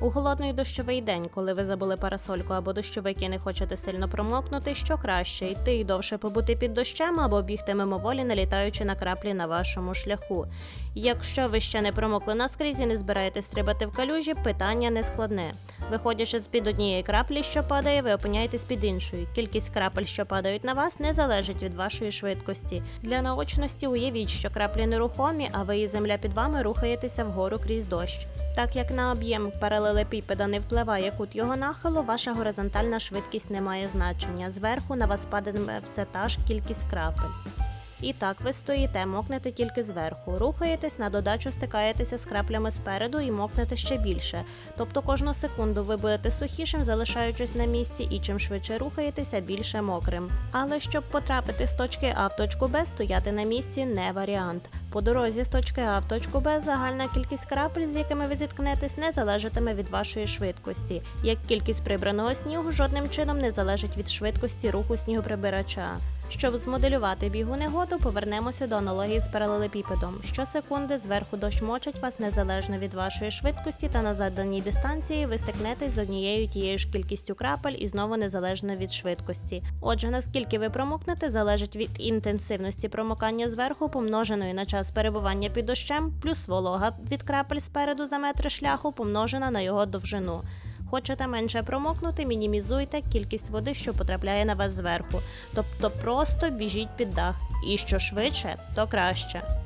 У голодний дощовий день, коли ви забули парасольку або дощовик і не хочете сильно промокнути, що краще йти і довше побути під дощем або бігти мимоволі, налітаючи на краплі на вашому шляху. Якщо ви ще не промокли наскрізь і не збираєтесь стрибати в калюжі, питання не складне. Виходячи з під однієї краплі, що падає, ви опиняєтесь під іншою. Кількість крапель, що падають на вас, не залежить від вашої швидкості. Для наочності уявіть, що краплі нерухомі, а ви і земля під вами рухаєтеся вгору крізь дощ. Так як на об'єм паралелепіпеда не впливає кут його нахилу, ваша горизонтальна швидкість не має значення. Зверху на вас падатиме все та ж кількість крапель. І так ви стоїте, мокнете тільки зверху. Рухаєтесь на додачу, стикаєтеся з краплями спереду і мокнете ще більше. Тобто кожну секунду ви будете сухішим, залишаючись на місці, і чим швидше рухаєтеся, більше мокрим. Але щоб потрапити з точки А в точку Б, стояти на місці не варіант. По дорозі з точки А в точку Б загальна кількість крапель, з якими ви зіткнетесь, не залежатиме від вашої швидкості. Як кількість прибраного снігу жодним чином не залежить від швидкості руху снігоприбирача. Щоб змоделювати бігу негоду, повернемося до аналогії з паралелепіпедом. Щосекунди зверху дощ мочить вас незалежно від вашої швидкості, та на заданій дистанції ви стикнетесь з однією тією ж кількістю крапель і знову незалежно від швидкості. Отже, наскільки ви промокнете, залежить від інтенсивності промокання зверху, помноженої на час перебування під дощем, плюс волога від крапель спереду за метри шляху, помножена на його довжину. Хочете менше промокнути, мінімізуйте кількість води, що потрапляє на вас зверху. Тобто просто біжіть під дах. І що швидше, то краще.